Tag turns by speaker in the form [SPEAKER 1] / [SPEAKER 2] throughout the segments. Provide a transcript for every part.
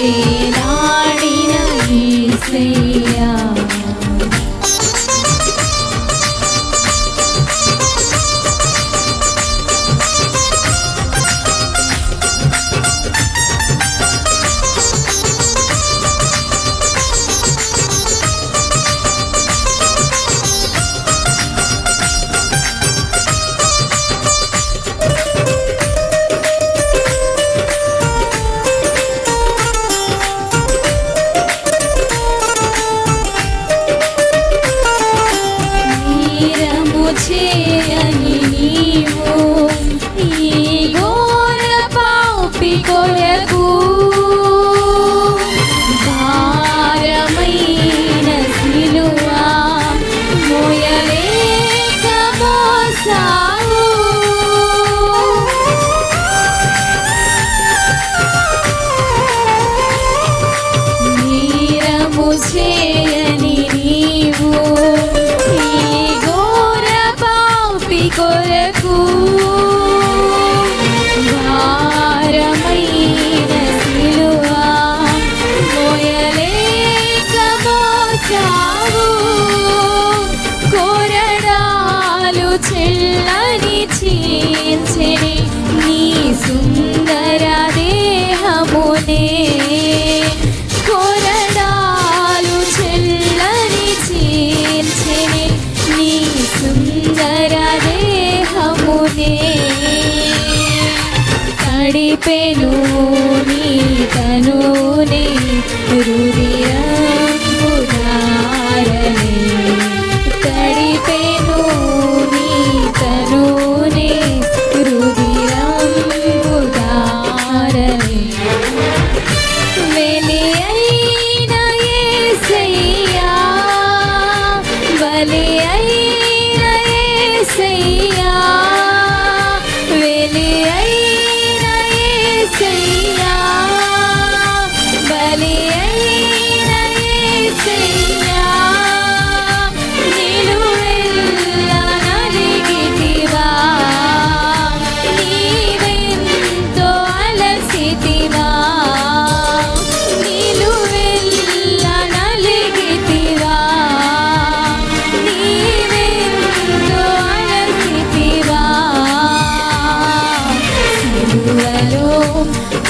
[SPEAKER 1] Marie. 我也不 నీలోనే కొరడాలు చెల్లని చీల్చిని నీ సుందర దేహమునే తడిపెను నీ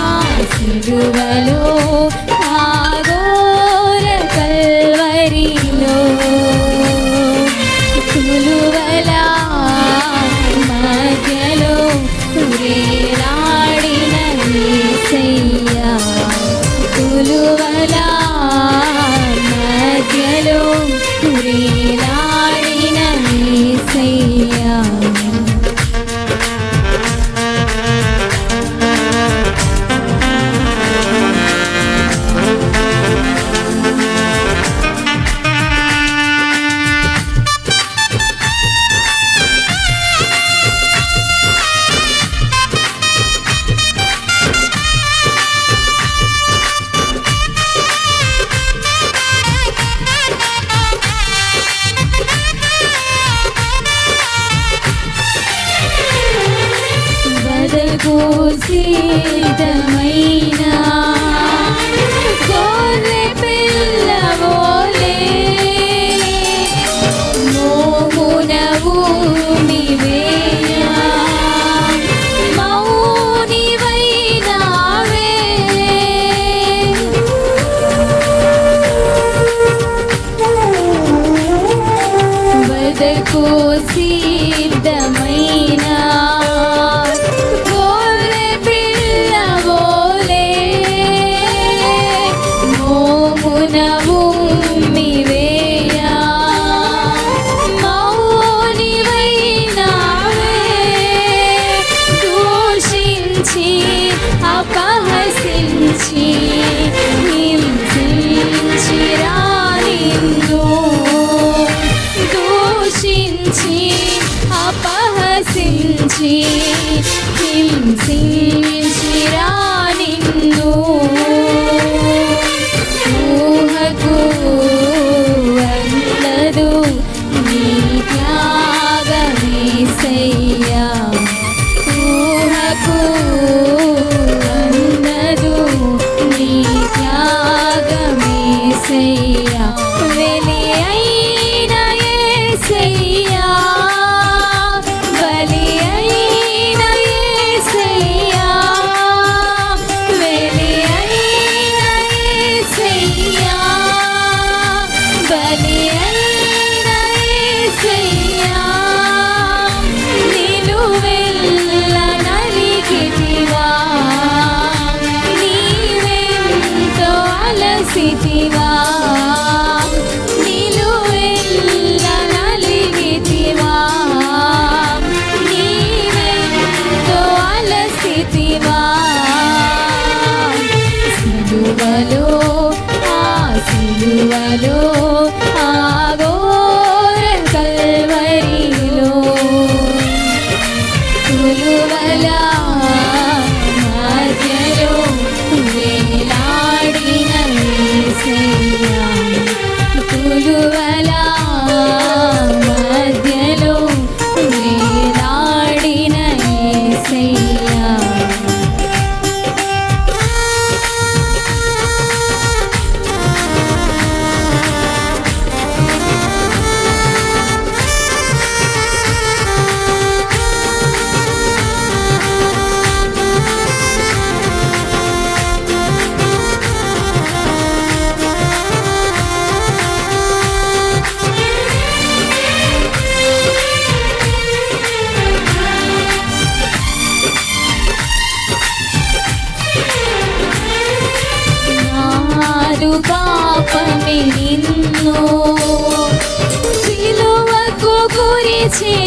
[SPEAKER 1] ఆ సిలువలో do I know?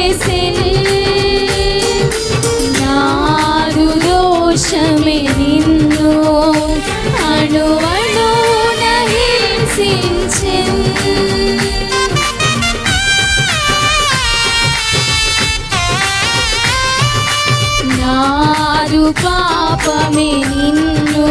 [SPEAKER 1] చేసిని నారు దోషమే నిన్ను అణువణు పాపమే నిన్ను